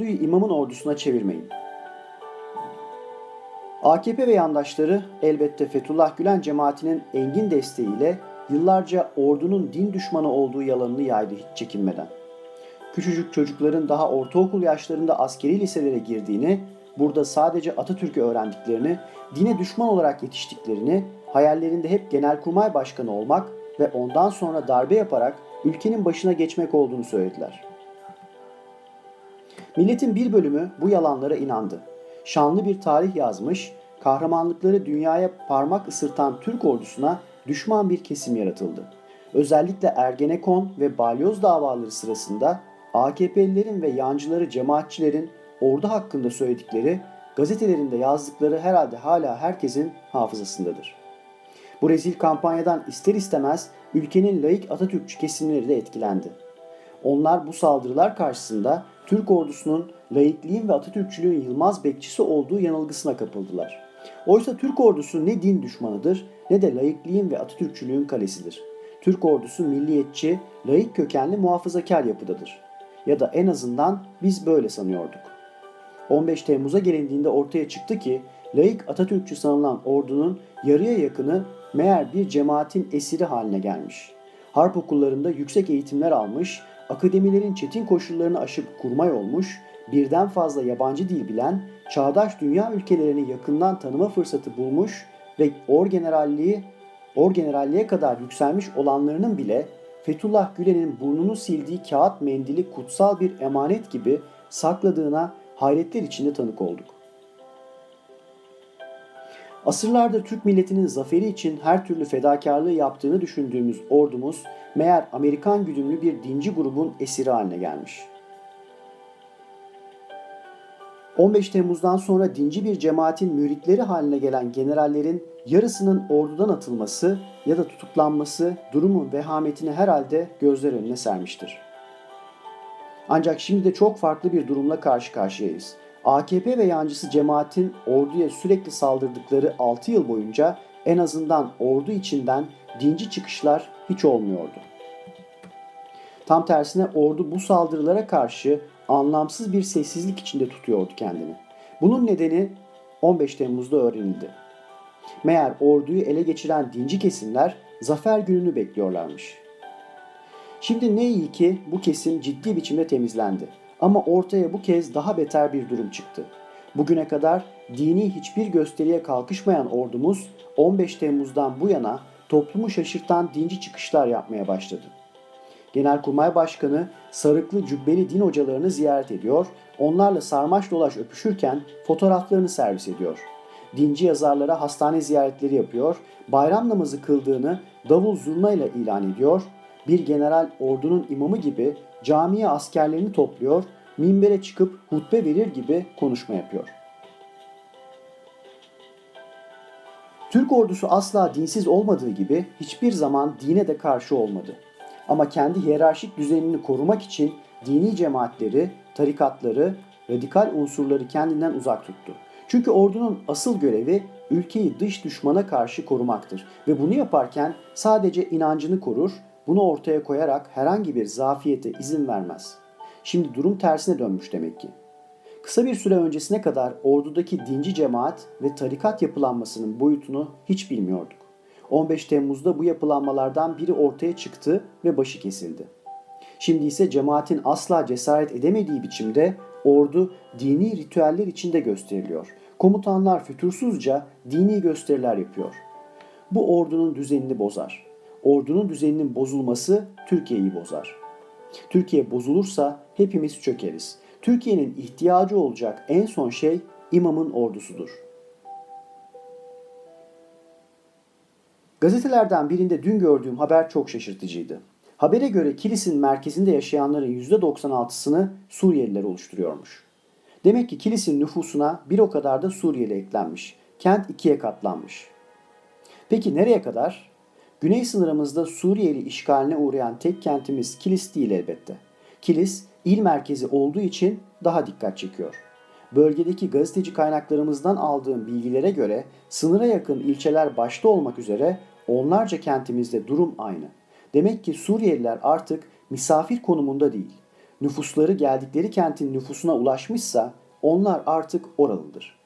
orduyu imamın ordusuna çevirmeyin. AKP ve yandaşları elbette Fethullah Gülen cemaatinin engin desteğiyle yıllarca ordunun din düşmanı olduğu yalanını yaydı hiç çekinmeden. Küçücük çocukların daha ortaokul yaşlarında askeri liselere girdiğini, burada sadece Atatürk'ü öğrendiklerini, dine düşman olarak yetiştiklerini, hayallerinde hep genelkurmay başkanı olmak ve ondan sonra darbe yaparak ülkenin başına geçmek olduğunu söylediler. Milletin bir bölümü bu yalanlara inandı. Şanlı bir tarih yazmış, kahramanlıkları dünyaya parmak ısırtan Türk ordusuna düşman bir kesim yaratıldı. Özellikle Ergenekon ve Balyoz davaları sırasında AKP'lilerin ve yancıları cemaatçilerin ordu hakkında söyledikleri, gazetelerinde yazdıkları herhalde hala herkesin hafızasındadır. Bu rezil kampanyadan ister istemez ülkenin laik Atatürkçü kesimleri de etkilendi. Onlar bu saldırılar karşısında Türk ordusunun laikliğin ve Atatürkçülüğün yılmaz bekçisi olduğu yanılgısına kapıldılar. Oysa Türk ordusu ne din düşmanıdır ne de laikliğin ve Atatürkçülüğün kalesidir. Türk ordusu milliyetçi, laik kökenli muhafazakar yapıdadır. Ya da en azından biz böyle sanıyorduk. 15 Temmuz'a gelindiğinde ortaya çıktı ki laik Atatürkçü sanılan ordunun yarıya yakını meğer bir cemaatin esiri haline gelmiş. Harp okullarında yüksek eğitimler almış, akademilerin çetin koşullarını aşıp kurmay olmuş, birden fazla yabancı dil bilen, çağdaş dünya ülkelerini yakından tanıma fırsatı bulmuş ve orgeneralliği orgeneralliğe kadar yükselmiş olanlarının bile Fethullah Gülen'in burnunu sildiği kağıt mendili kutsal bir emanet gibi sakladığına hayretler içinde tanık olduk. Asırlarda Türk milletinin zaferi için her türlü fedakarlığı yaptığını düşündüğümüz ordumuz meğer Amerikan güdümlü bir dinci grubun esiri haline gelmiş. 15 Temmuz'dan sonra dinci bir cemaatin müritleri haline gelen generallerin yarısının ordudan atılması ya da tutuklanması durumun vehametini herhalde gözler önüne sermiştir. Ancak şimdi de çok farklı bir durumla karşı karşıyayız. AKP ve yancısı cemaatin orduya sürekli saldırdıkları 6 yıl boyunca en azından ordu içinden dinci çıkışlar hiç olmuyordu. Tam tersine ordu bu saldırılara karşı anlamsız bir sessizlik içinde tutuyordu kendini. Bunun nedeni 15 Temmuz'da öğrenildi. Meğer orduyu ele geçiren dinci kesimler zafer gününü bekliyorlarmış. Şimdi ne iyi ki bu kesim ciddi biçimde temizlendi. Ama ortaya bu kez daha beter bir durum çıktı. Bugüne kadar dini hiçbir gösteriye kalkışmayan ordumuz 15 Temmuz'dan bu yana toplumu şaşırtan dinci çıkışlar yapmaya başladı. Genelkurmay Başkanı sarıklı cübbeli din hocalarını ziyaret ediyor, onlarla sarmaş dolaş öpüşürken fotoğraflarını servis ediyor. Dinci yazarlara hastane ziyaretleri yapıyor, bayram namazı kıldığını davul zurnayla ilan ediyor, bir general ordunun imamı gibi camiye askerlerini topluyor, minbere çıkıp hutbe verir gibi konuşma yapıyor. Türk ordusu asla dinsiz olmadığı gibi hiçbir zaman dine de karşı olmadı. Ama kendi hiyerarşik düzenini korumak için dini cemaatleri, tarikatları, radikal unsurları kendinden uzak tuttu. Çünkü ordunun asıl görevi ülkeyi dış düşmana karşı korumaktır ve bunu yaparken sadece inancını korur, bunu ortaya koyarak herhangi bir zafiyete izin vermez. Şimdi durum tersine dönmüş demek ki. Kısa bir süre öncesine kadar ordudaki dinci cemaat ve tarikat yapılanmasının boyutunu hiç bilmiyorduk. 15 Temmuz'da bu yapılanmalardan biri ortaya çıktı ve başı kesildi. Şimdi ise cemaatin asla cesaret edemediği biçimde ordu dini ritüeller içinde gösteriliyor. Komutanlar fütursuzca dini gösteriler yapıyor. Bu ordunun düzenini bozar. Ordunun düzeninin bozulması Türkiye'yi bozar. Türkiye bozulursa hepimiz çökeriz. Türkiye'nin ihtiyacı olacak en son şey imamın ordusudur. Gazetelerden birinde dün gördüğüm haber çok şaşırtıcıydı. Habere göre Kilis'in merkezinde yaşayanların %96'sını Suriyeliler oluşturuyormuş. Demek ki Kilis'in nüfusuna bir o kadar da Suriyeli eklenmiş. Kent ikiye katlanmış. Peki nereye kadar? Güney sınırımızda Suriyeli işgaline uğrayan tek kentimiz Kilis değil elbette. Kilis il merkezi olduğu için daha dikkat çekiyor. Bölgedeki gazeteci kaynaklarımızdan aldığım bilgilere göre sınıra yakın ilçeler başta olmak üzere onlarca kentimizde durum aynı. Demek ki Suriyeliler artık misafir konumunda değil. nüfusları geldikleri kentin nüfusuna ulaşmışsa onlar artık oralıdır.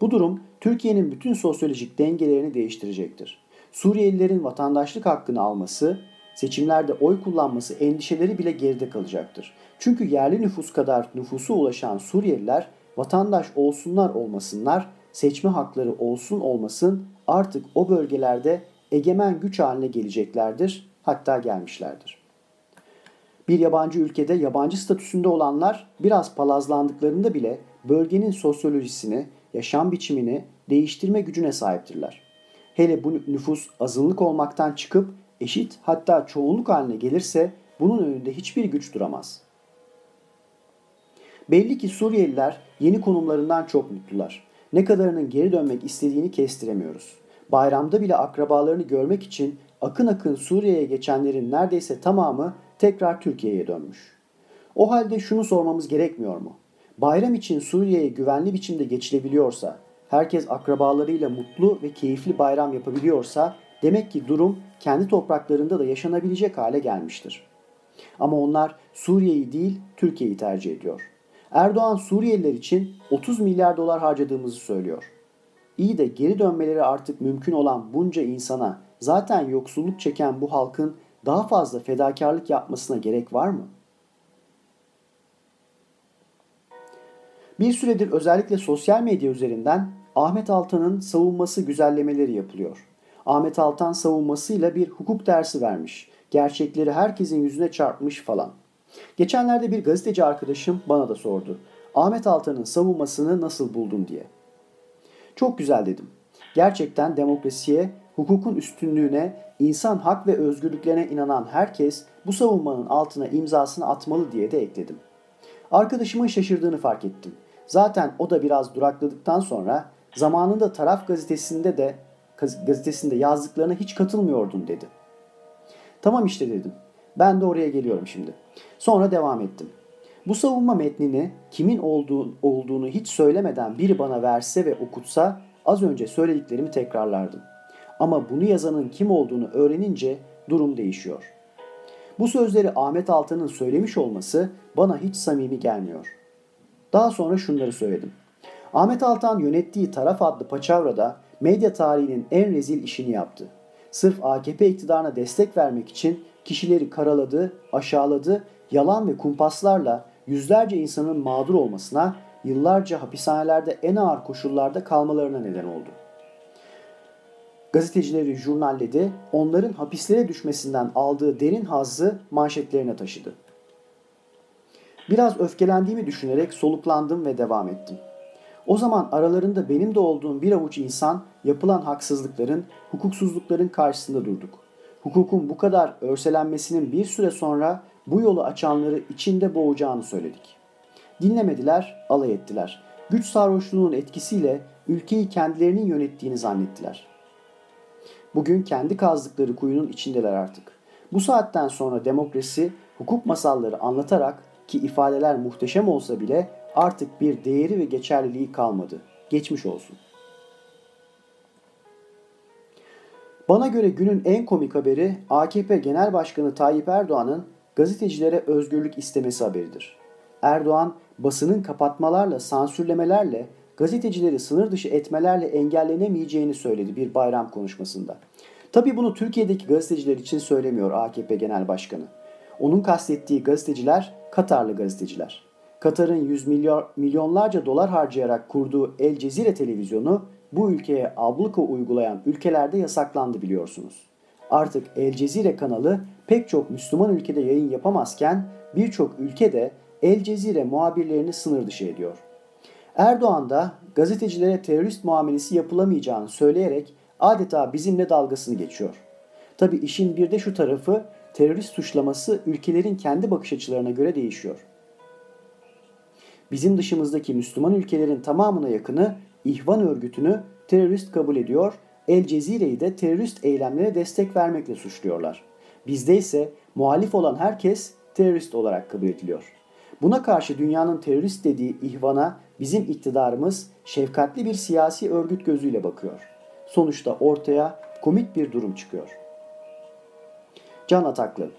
Bu durum Türkiye'nin bütün sosyolojik dengelerini değiştirecektir. Suriyelilerin vatandaşlık hakkını alması, seçimlerde oy kullanması endişeleri bile geride kalacaktır. Çünkü yerli nüfus kadar nüfusu ulaşan Suriyeliler vatandaş olsunlar olmasınlar, seçme hakları olsun olmasın artık o bölgelerde egemen güç haline geleceklerdir, hatta gelmişlerdir. Bir yabancı ülkede yabancı statüsünde olanlar biraz palazlandıklarında bile bölgenin sosyolojisini, yaşam biçimini değiştirme gücüne sahiptirler. Hele bu nüfus azınlık olmaktan çıkıp eşit hatta çoğunluk haline gelirse bunun önünde hiçbir güç duramaz. Belli ki Suriyeliler yeni konumlarından çok mutlular. Ne kadarının geri dönmek istediğini kestiremiyoruz. Bayramda bile akrabalarını görmek için akın akın Suriye'ye geçenlerin neredeyse tamamı tekrar Türkiye'ye dönmüş. O halde şunu sormamız gerekmiyor mu? Bayram için Suriye'ye güvenli biçimde geçilebiliyorsa, herkes akrabalarıyla mutlu ve keyifli bayram yapabiliyorsa demek ki durum kendi topraklarında da yaşanabilecek hale gelmiştir. Ama onlar Suriye'yi değil Türkiye'yi tercih ediyor. Erdoğan Suriyeliler için 30 milyar dolar harcadığımızı söylüyor. İyi de geri dönmeleri artık mümkün olan bunca insana zaten yoksulluk çeken bu halkın daha fazla fedakarlık yapmasına gerek var mı? Bir süredir özellikle sosyal medya üzerinden Ahmet Altan'ın savunması güzellemeleri yapılıyor. Ahmet Altan savunmasıyla bir hukuk dersi vermiş. Gerçekleri herkesin yüzüne çarpmış falan. Geçenlerde bir gazeteci arkadaşım bana da sordu. Ahmet Altan'ın savunmasını nasıl buldun diye. Çok güzel dedim. Gerçekten demokrasiye, hukukun üstünlüğüne, insan hak ve özgürlüklerine inanan herkes bu savunmanın altına imzasını atmalı diye de ekledim. Arkadaşımın şaşırdığını fark ettim. Zaten o da biraz durakladıktan sonra zamanında taraf gazetesinde de gazetesinde yazdıklarına hiç katılmıyordun dedi. Tamam işte dedim. Ben de oraya geliyorum şimdi. Sonra devam ettim. Bu savunma metnini kimin olduğu, olduğunu hiç söylemeden biri bana verse ve okutsa az önce söylediklerimi tekrarlardım. Ama bunu yazanın kim olduğunu öğrenince durum değişiyor. Bu sözleri Ahmet Altan'ın söylemiş olması bana hiç samimi gelmiyor. Daha sonra şunları söyledim. Ahmet Altan yönettiği Taraf adlı paçavrada medya tarihinin en rezil işini yaptı. Sırf AKP iktidarına destek vermek için kişileri karaladı, aşağıladı, yalan ve kumpaslarla yüzlerce insanın mağdur olmasına, yıllarca hapishanelerde en ağır koşullarda kalmalarına neden oldu. Gazetecileri jurnalledi, onların hapislere düşmesinden aldığı derin hazzı manşetlerine taşıdı. Biraz öfkelendiğimi düşünerek soluklandım ve devam ettim. O zaman aralarında benim de olduğum bir avuç insan yapılan haksızlıkların, hukuksuzlukların karşısında durduk. Hukukun bu kadar örselenmesinin bir süre sonra bu yolu açanları içinde boğacağını söyledik. Dinlemediler, alay ettiler. Güç sarhoşluğunun etkisiyle ülkeyi kendilerinin yönettiğini zannettiler. Bugün kendi kazdıkları kuyunun içindeler artık. Bu saatten sonra demokrasi, hukuk masalları anlatarak ki ifadeler muhteşem olsa bile artık bir değeri ve geçerliliği kalmadı. Geçmiş olsun. Bana göre günün en komik haberi AKP Genel Başkanı Tayyip Erdoğan'ın gazetecilere özgürlük istemesi haberidir. Erdoğan basının kapatmalarla, sansürlemelerle, gazetecileri sınır dışı etmelerle engellenemeyeceğini söyledi bir bayram konuşmasında. Tabi bunu Türkiye'deki gazeteciler için söylemiyor AKP Genel Başkanı. Onun kastettiği gazeteciler Katarlı gazeteciler. Katar'ın yüz milyon, milyonlarca dolar harcayarak kurduğu El Cezire televizyonu bu ülkeye abluka uygulayan ülkelerde yasaklandı biliyorsunuz. Artık El Cezire kanalı pek çok Müslüman ülkede yayın yapamazken birçok ülkede El Cezire muhabirlerini sınır dışı ediyor. Erdoğan da gazetecilere terörist muamelesi yapılamayacağını söyleyerek adeta bizimle dalgasını geçiyor. Tabi işin bir de şu tarafı terörist suçlaması ülkelerin kendi bakış açılarına göre değişiyor. Bizim dışımızdaki Müslüman ülkelerin tamamına yakını İhvan örgütünü terörist kabul ediyor, El Cezire'yi de terörist eylemlere destek vermekle suçluyorlar. Bizde ise muhalif olan herkes terörist olarak kabul ediliyor. Buna karşı dünyanın terörist dediği ihvana bizim iktidarımız şefkatli bir siyasi örgüt gözüyle bakıyor. Sonuçta ortaya komik bir durum çıkıyor. Can Ataklı